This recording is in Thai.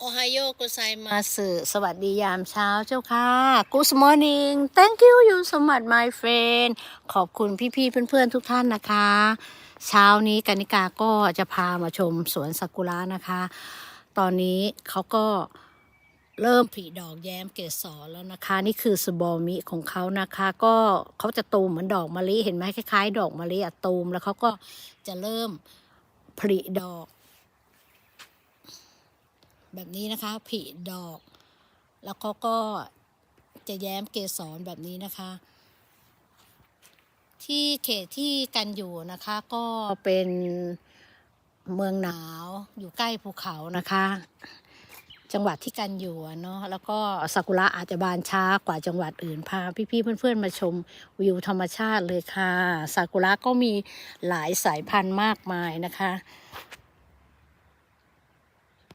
โอไฮโอกุไซมาสึสวัสดียามเช้าเจ้าค่ะ Good morning thank you you so much my friend ขอบคุณพี่ๆเพื่อนๆทุกท่านนะคะ เช้านี้กานิกาก็จะพามาชมสวนซากุระนะคะ ตอนนี้เขาก็เริ่มผลิดอกแย้มเกสรแล้วนะคะ นี่คือสบอมิของเขานะคะ ก็เขาจะตูมเหมือนดอกมะลิเห็นไหมคล้ายๆ ดอกมะลิอะตูมแล้วเขาก็จะเริ่มผลิดอก แบบนี้นะคะผลิดอก แล้วเขาก็จะแย้มเกสรแบบนี้นะคะ ที่เขตที่กันอยู่นะคะก็เป็นเมืองหนาวอยู่ใกล้ภูเขานะคะ จังหวัดที่กันอยู่เนาะแล้วก็ซากุระอาจจะบานช้ากว่าจังหวัดอื่นพาพี่ๆเพื่อนๆมาชมวิวธรรมชาติเลยค่ะซากุระก็มีหลายสายพันธุ์มากมายนะคะ